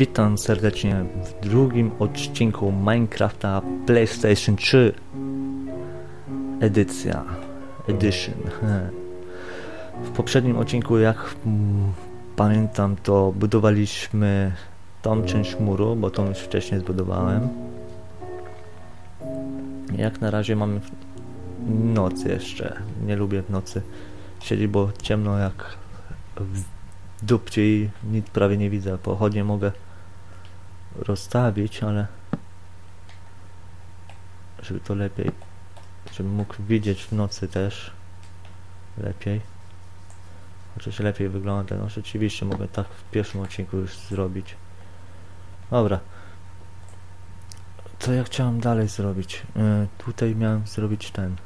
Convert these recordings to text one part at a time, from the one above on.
Witam serdecznie w drugim odcinku Minecrafta PlayStation 3 Edycja Edition. W poprzednim odcinku jak pamiętam to budowaliśmy tą część muru, bo tą już wcześniej zbudowałem. Jak na razie mamy noc jeszcze, nie lubię w nocy siedzieć, bo ciemno jak w dupcie i nic prawie nie widzę. Pochodnie mogę rozstawić, ale żeby to lepiej, żebym mógł widzieć w nocy też lepiej. Chociaż lepiej wygląda. No rzeczywiście mogę tak w pierwszym odcinku już zrobić. Dobra. Co ja chciałem dalej zrobić? Yy, tutaj miałem zrobić ten.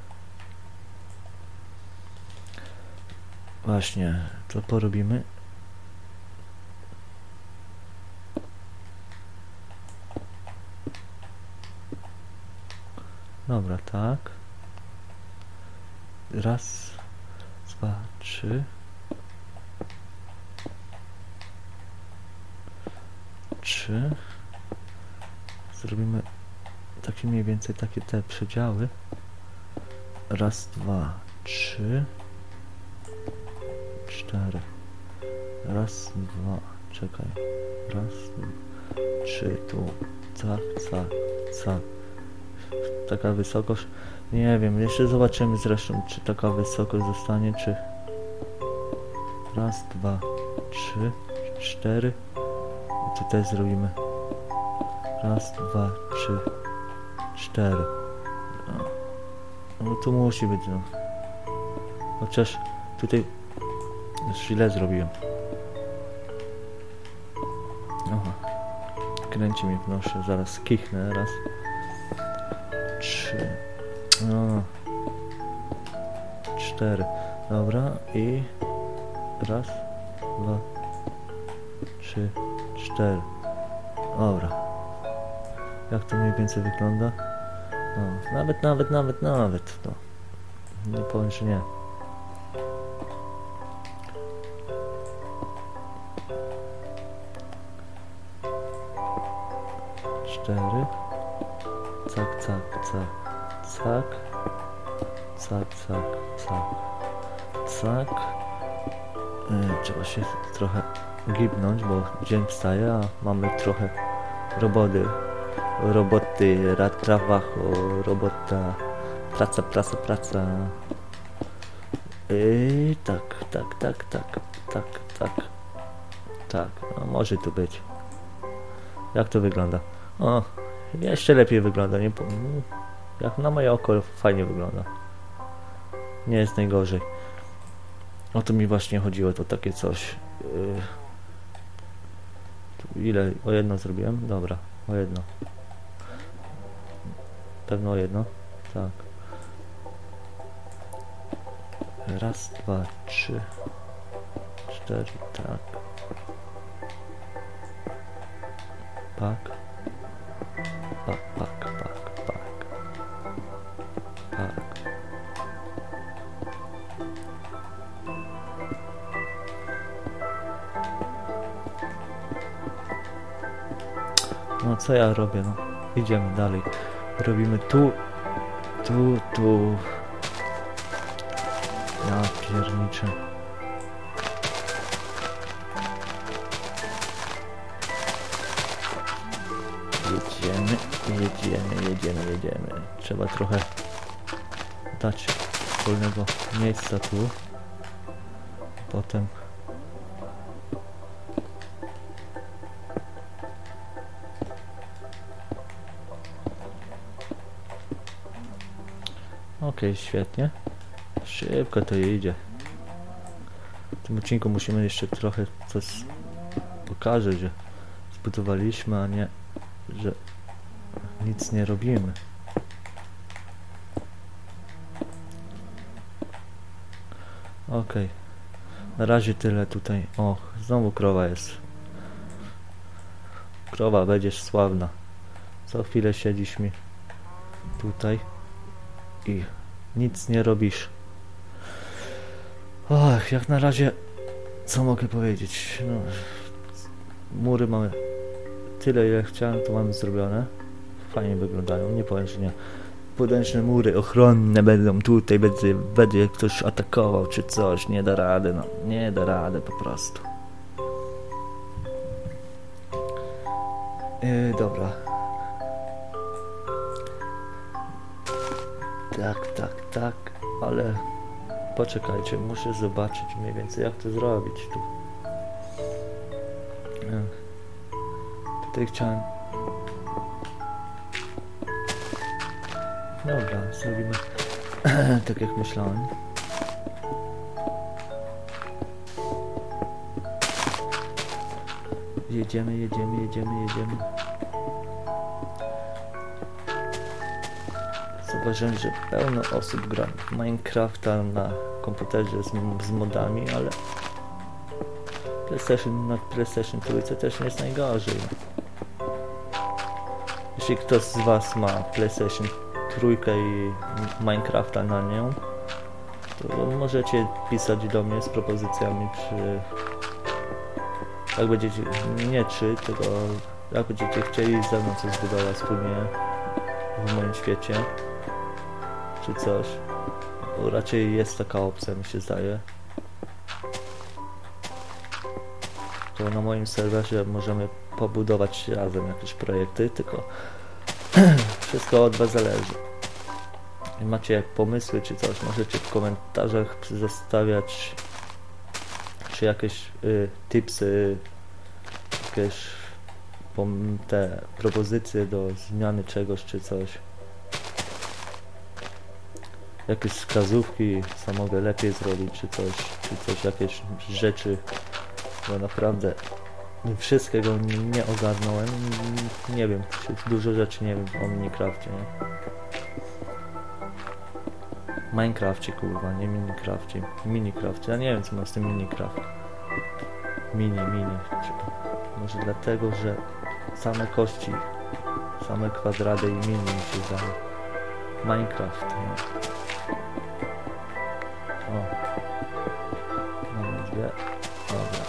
Właśnie, to porobimy. Dobra, tak. Raz, dwa, trzy. Trzy. Zrobimy takie mniej więcej takie te przedziały. Raz, dwa, trzy. Cztery. Raz, dwa, czekaj. Raz, dwa, trzy, tu. Tak, tak, tak taka wysokość. Nie wiem, jeszcze zobaczymy zresztą, czy taka wysokość zostanie, czy... Raz, dwa, trzy, cztery. I tutaj zrobimy. Raz, dwa, trzy, cztery. No, no tu musi być, no. Chociaż tutaj źle zrobiłem. Aha. Kręci mnie w zaraz kichnę raz trzy, no, cztery, dobra i raz, dwa, trzy, cztery, dobra. Jak to mniej więcej wygląda? No, nawet, nawet, nawet, nawet, no. Nie powiem, że nie. Trochę gibnąć, bo dzień wstaje, a mamy trochę roboty. Roboty, trabajo, robota, praca, praca, praca. Yy, tak, tak, tak, tak, tak, tak, tak, no może tu być. Jak to wygląda? O, jeszcze lepiej wygląda, nie Jak na moje oko fajnie wygląda. Nie jest najgorzej. O to mi właśnie chodziło, to takie coś. Yy... Ile? O jedno zrobiłem? Dobra, o jedno. Pewno o jedno? Tak. Raz, dwa, trzy, cztery, tak. Pak, pak, pak. No co ja robię, no. Idziemy dalej. Robimy tu, tu, tu. Ja pierniczę. Jedziemy, jedziemy, jedziemy, jedziemy. Trzeba trochę dać wolnego miejsca tu. Potem Ok, świetnie. Szybko to idzie. W tym odcinku musimy jeszcze trochę coś pokazać, że zbudowaliśmy, a nie że nic nie robimy. Ok. Na razie tyle tutaj. O, znowu krowa jest. Krowa, będziesz sławna. Co chwilę siedzisz mi tutaj i nic nie robisz. Och, jak na razie co mogę powiedzieć? No, mury mamy tyle ile chciałem to mam zrobione. Fajnie wyglądają, nie powiem, że nie. Podręczne mury ochronne będą tutaj, będzie, będzie ktoś atakował czy coś, nie da rady, no. Nie da rady po prostu. Yy, dobra. Tak, tak, tak, ale poczekajcie, muszę zobaczyć mniej więcej jak to zrobić tu. Tutaj chciałem. Dobra, zrobimy tak jak myślałem. Jedziemy, jedziemy, jedziemy, jedziemy. Zauważyłem, że pełno osób gra Minecrafta na komputerze z, z modami, ale PlayStation na PlayStation trójce też nie jest najgorzej. Jeśli ktoś z Was ma PlayStation trójkę i Minecrafta na nią, to możecie pisać do mnie z propozycjami przy... Jak będziecie... nie czy, tylko jak będziecie chcieli ze mną coś zbudować wspólnie w moim świecie, czy coś. Bo raczej jest taka opcja, mi się zdaje. To na moim serwerze możemy pobudować razem jakieś projekty, tylko wszystko od Was zależy. I macie pomysły czy coś, możecie w komentarzach zostawiać czy jakieś y, tipsy, jakieś te propozycje do zmiany czegoś czy coś. Jakieś wskazówki, co mogę lepiej zrobić czy coś, czy coś, jakieś rzeczy, bo naprawdę wszystkiego nie, ogarnąłem. Nie wiem, dużo rzeczy nie wiem o Minecrafcie, nie? Kurwa, nie Minecrafcie. Minecrafcie, ja nie wiem, co ma z tym Minecraft. Mini, mini. Może dlatego, że same kości, same kwadraty i mini mi się zdaje. Minecraft, nie? O. Mamy dwie. Dobra.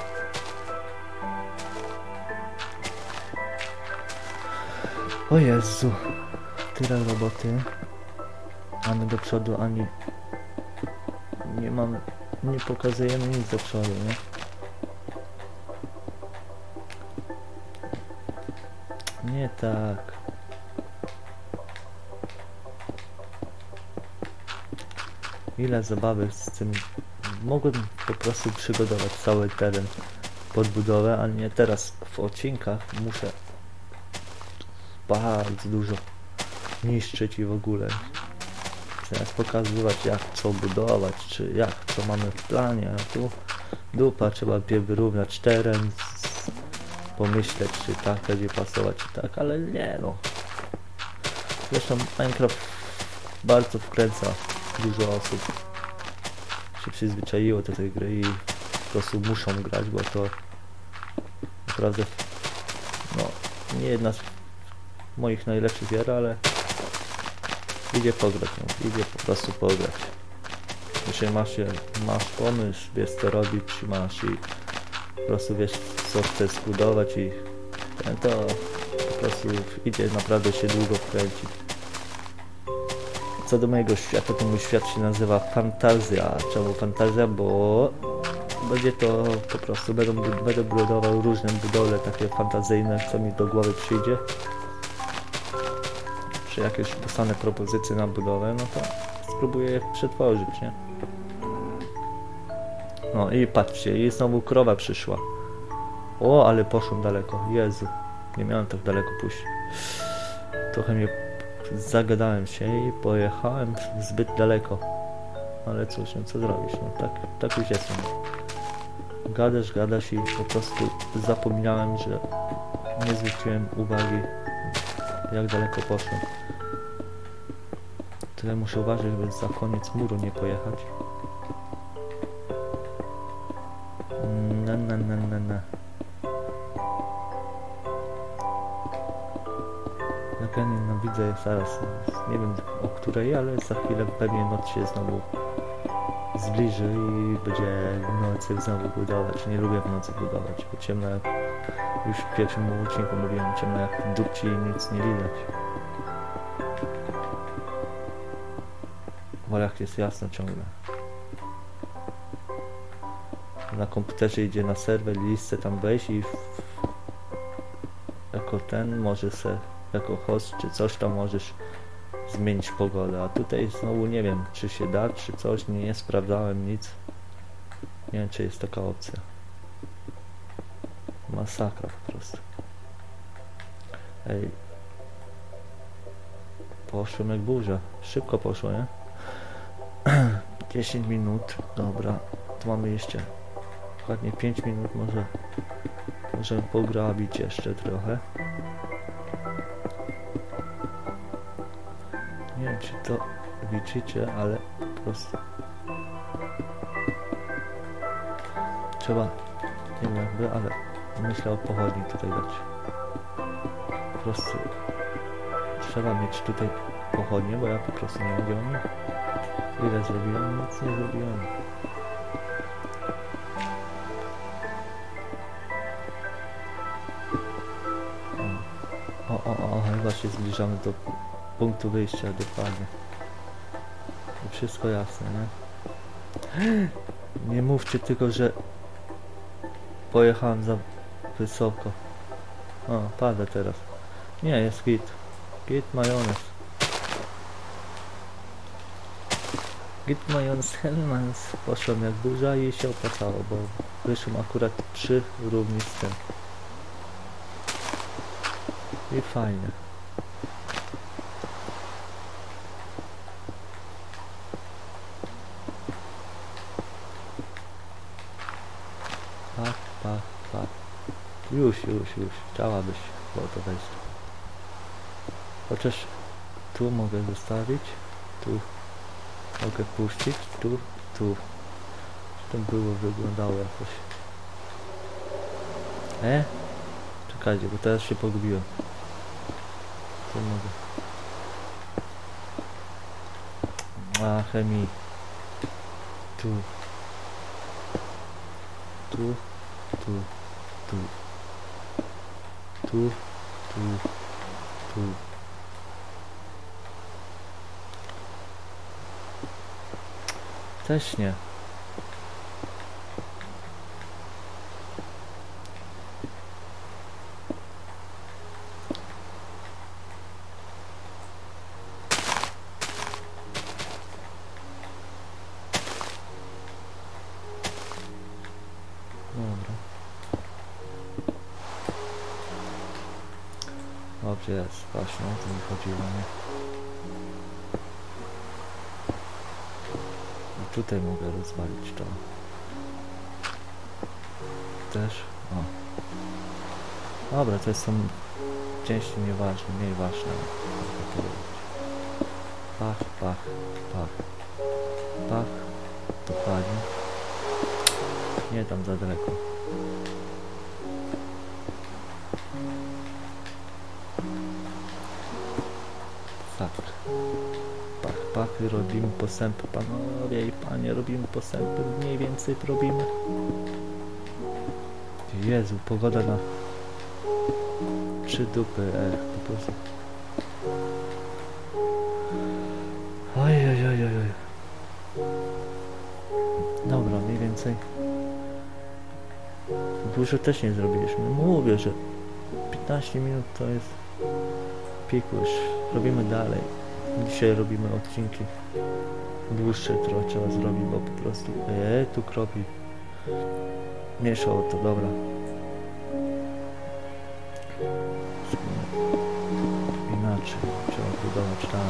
O Jezu, tyle roboty. Mamy do przodu ani nie mamy, nie pokazujemy nic do przodu, nie? Nie tak. Ile zabawy z tym. Mogłem po prostu przygotować cały teren pod budowę, a nie teraz w odcinkach muszę bardzo dużo niszczyć i w ogóle teraz pokazywać jak co budować, czy jak co mamy w planie, a tu dupa trzeba wyrównać teren, pomyśleć czy tak będzie pasować, czy tak, ale nie no. Zresztą Minecraft bardzo wkręca dużo osób. Się przyzwyczaiło do tej gry i po prostu muszą grać, bo to naprawdę no nie jedna z moich najlepszych gier, ale idzie pograć, no, idzie po prostu pograć. Jeśli masz, masz pomysł, wiesz co robić, masz i po prostu wiesz co chcesz zbudować i ten to po prostu idzie naprawdę się długo wkręcić. Co do mojego świata, to mój świat się nazywa Fantazja. Czemu Fantazja? Bo będzie to po prostu, będę, będę budował różne budowle takie fantazyjne, co mi do głowy przyjdzie czy jakieś dostanę propozycje na budowę, no to spróbuję je przetworzyć, nie? No i patrzcie, i znowu krowa przyszła. O, ale poszłem daleko, Jezu. Nie miałem tak daleko pójść. Trochę mnie zagadałem się i pojechałem zbyt daleko. Ale cóż, no co zrobisz, no tak, tak już jest. No. Gadasz, gadasz i po prostu zapomniałem, że nie zwróciłem uwagi jak daleko poszłem. Tyle muszę uważać, żeby za koniec muru nie pojechać. Na na na zaraz, nie wiem o której, ale za chwilę pewnie noc się znowu zbliży i będzie w nocy znowu budować. Nie lubię w nocy budować, bo ciemno jak już w pierwszym odcinku mówiłem, ciemno jak dupci i nic nie widać. Wolę jak jest jasno ciągle. Na komputerze idzie na serwer, listę tam wejść i w, jako ten może se, jako host czy coś tam możesz zmienić pogodę, a tutaj znowu nie wiem czy się da, czy coś, nie, nie sprawdzałem nic. Nie wiem czy jest taka opcja. Masakra po prostu. Ej. Poszłem jak burza. Szybko poszło, nie? 10 minut. Dobra. Tu mamy jeszcze dokładnie 5 minut. Może możemy pograbić jeszcze trochę. Nie wiem czy to widzicie, ale po prostu trzeba nie wiem jakby, ale myślę o pochodni tutaj dać. Po prostu trzeba mieć tutaj pochodnie, bo ja po prostu nie mogę. Ile zrobiłem? Nic nie zrobiłem. O, o, o chyba się zbliżamy do punktu wyjścia dokładnie. I wszystko jasne, nie? Nie mówcie tylko, że pojechałem za wysoko. O, pada teraz. Nie, jest git. Git majonez. Git majonez Hellmans. Poszłem jak burza i się opłacało, bo wyszłem akurat trzy równi z tym. I fajnie. Pak, pak, pak. Już, już, już. Chciałabyś było to wejść. Chociaż tu mogę zostawić, tu mogę puścić, tu, tu. To było, wyglądało jakoś. E? Czekajcie, bo teraz się pogubiłem. Tu mogę. A, chemii. Tu. Tu, tu, tu. Tu, tu, tu. Też nie. Też? O. Dobra, to są części nieważne, mniej ważne. Pach, pach, pach. Pach. Dokładnie. Nie tam za daleko. Tak. Pach, pach, robimy postępy, panowie i panie, robimy postępy, mniej więcej robimy. Jezu, pogoda na trzy dupy, e, po prostu. Oj, oj, oj, oj. Dobra, mniej więcej. Dużo też nie zrobiliśmy. Mówię, że 15 minut to jest pikuś. Robimy dalej. Dzisiaj robimy odcinki dłuższe, trochę trzeba zrobić, bo po prostu e, tu kropi. Mieszało to, dobra. Inaczej, trzeba budować tam.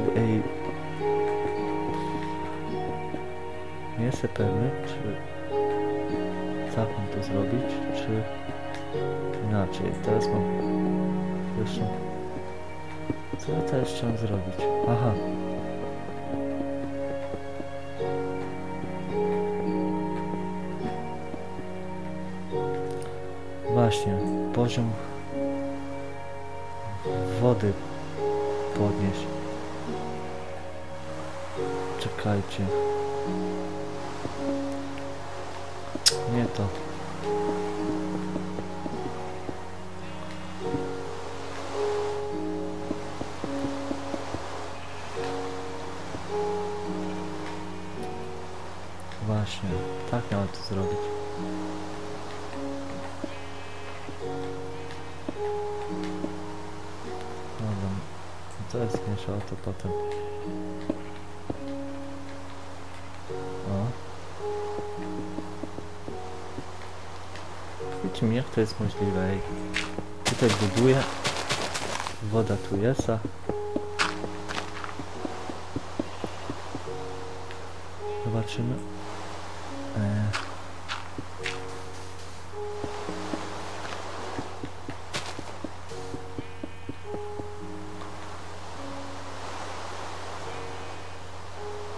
sposób Ej. Nie jestem pewny, czy zatem to zrobić, czy inaczej. Teraz mam... Zresztą... Co ja teraz chciałem zrobić? Aha. Właśnie, poziom wody podnieść. Czekajcie. Nie to. Właśnie, tak miałem to zrobić. To jest zmniejszało to potem. Mi, jak to jest możliwe. Tutaj buduję. Woda tu jest, a... Zobaczymy. E...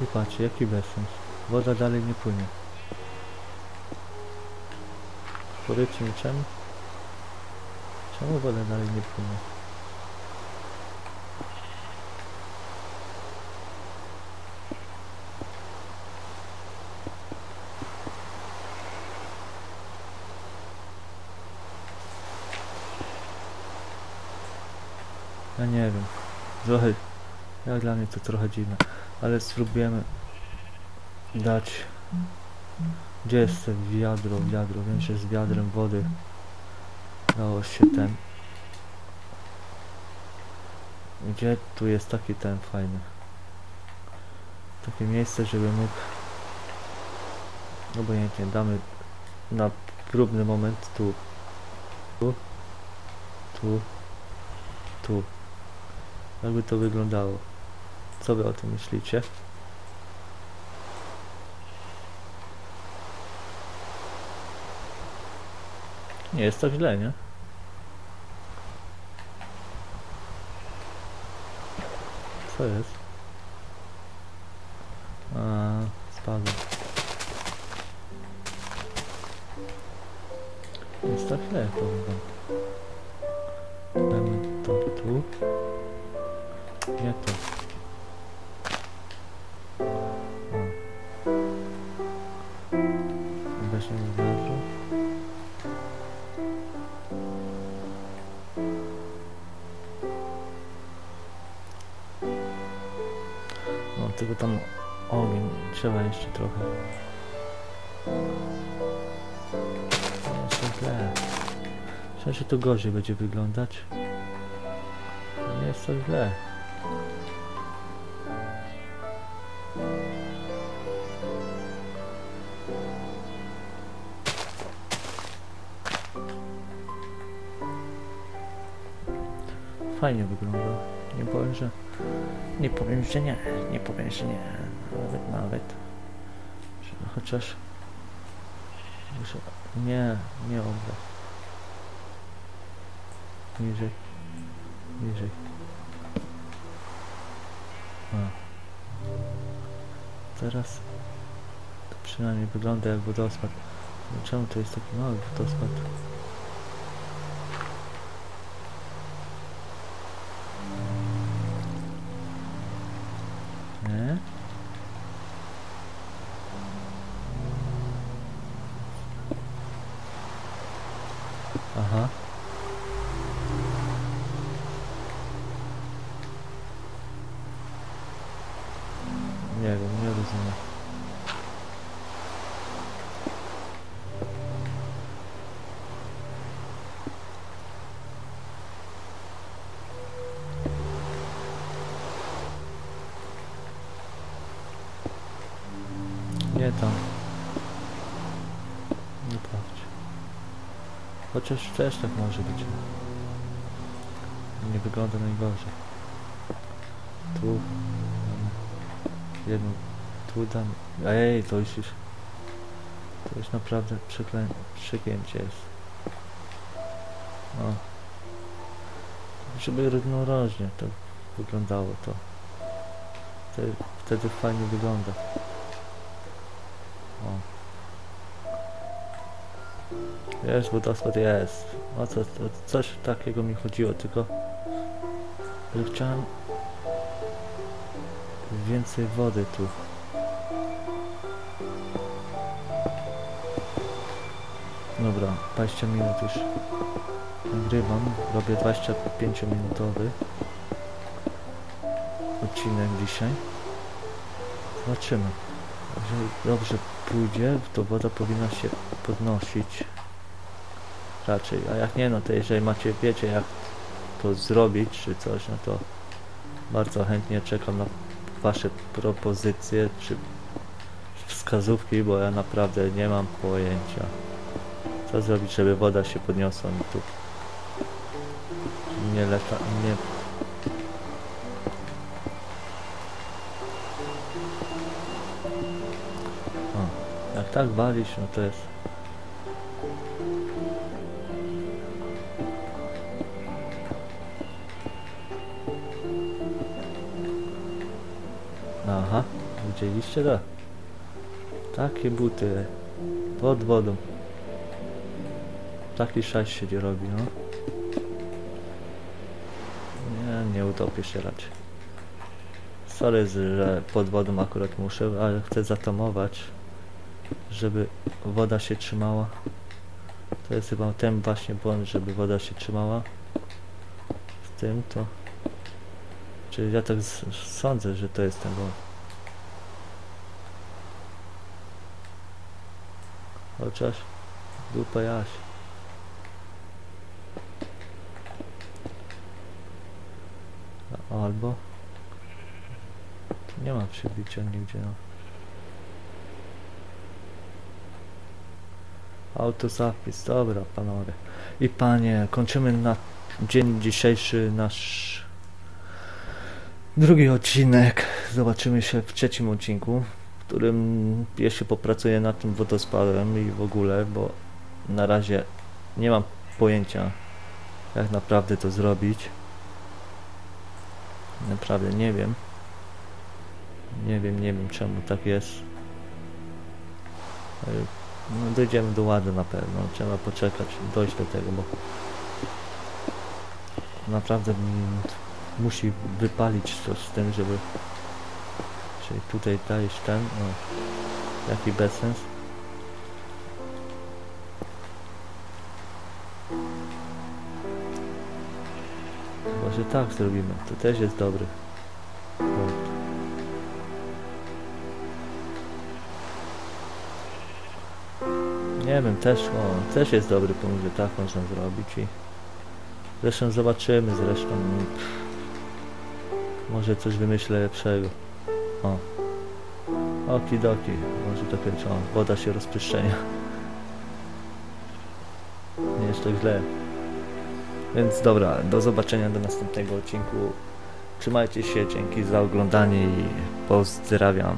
I patrzcie, jaki bezsens. Woda dalej nie płynie. Powiedzcie mi czemu? Czemu dalej nie płynie? Ja nie wiem. Trochę, jak dla mnie to trochę dziwne. Ale spróbujemy dać... Gdzie jest to wiadro, wiadro? Wiem, że z wiadrem wody dało się ten... Gdzie tu jest taki ten fajny? Takie miejsce, żeby mógł... Obojętnie, damy na próbny moment tu. Tu. Tu. Tu. Jakby to wyglądało? Co wy o tym myślicie? Nie jest tak źle, nie? Co jest? A, spadł. Jest tak źle, powiem. Damy to tu. Nie to. Że to gorzej będzie wyglądać. Nie jest tak źle. Fajnie wygląda. Nie powiem, że... Nie powiem, że nie. Nie powiem, że nie. Nawet, nawet. Chociaż... Że... Nie, nie obraz. Niżej. Niżej. A. Teraz... To przynajmniej wygląda jak wodospad. No Czemu to jest taki mały wodospad? Nie? Aha. Chociaż też tak może być. Nie wygląda najgorzej. Tu jedną, tu dam. Ej, to już jest. To już naprawdę przeklę... przegięcie jest. O. Żeby równorożnie to wyglądało to. Wtedy, wtedy fajnie wygląda. O. Jest wodospad, jest. O co, coś takiego mi chodziło, tylko że chciałem więcej wody tu. Dobra, 20 minut już nagrywam. Robię 25 minutowy odcinek dzisiaj. Zobaczymy. Jeżeli dobrze pójdzie, to woda powinna się podnosić. Raczej. A jak nie, no to jeżeli macie, wiecie jak to zrobić, czy coś, no to bardzo chętnie czekam na wasze propozycje, czy wskazówki, bo ja naprawdę nie mam pojęcia. Co zrobić, żeby woda się podniosła mi tu. Nie leka, nie... O, jak tak walisz, no to jest... widzieliście to? Takie buty pod wodą. Taki szajs się nie robi, no. Nie, nie utopię się raczej. Sorry, że pod wodą akurat muszę, ale chcę zatamować, żeby woda się trzymała. To jest chyba ten właśnie błąd, żeby woda się trzymała. Z tym to... Czy ja tak sądzę, że to jest ten błąd. Chociaż dupa jaś. Albo nie ma przybicia nigdzie no. Autozapis, dobra panowie i panie, kończymy na dzień dzisiejszy nasz drugi odcinek. Zobaczymy się w trzecim odcinku, którym jeszcze popracuję nad tym wodospadem i w ogóle, bo na razie nie mam pojęcia jak naprawdę to zrobić. Naprawdę nie wiem. Nie wiem, nie wiem czemu tak jest. Ale, No, dojdziemy do ładu na pewno. Trzeba poczekać, dojść do tego, bo naprawdę musi wypalić coś z tym, żeby czyli tutaj dajesz ten, o, jaki bezsens. Może tak zrobimy, to też jest dobry. Nie wiem, też, o, też jest dobry punkt, że tak można zrobić i zresztą zobaczymy, zresztą pff, może coś wymyślę lepszego. O. Okidoki, może to o, woda się rozpryszczenia. Nie jest tak źle. Więc dobra, do zobaczenia do następnego odcinku. Trzymajcie się, dzięki za oglądanie i pozdrawiam.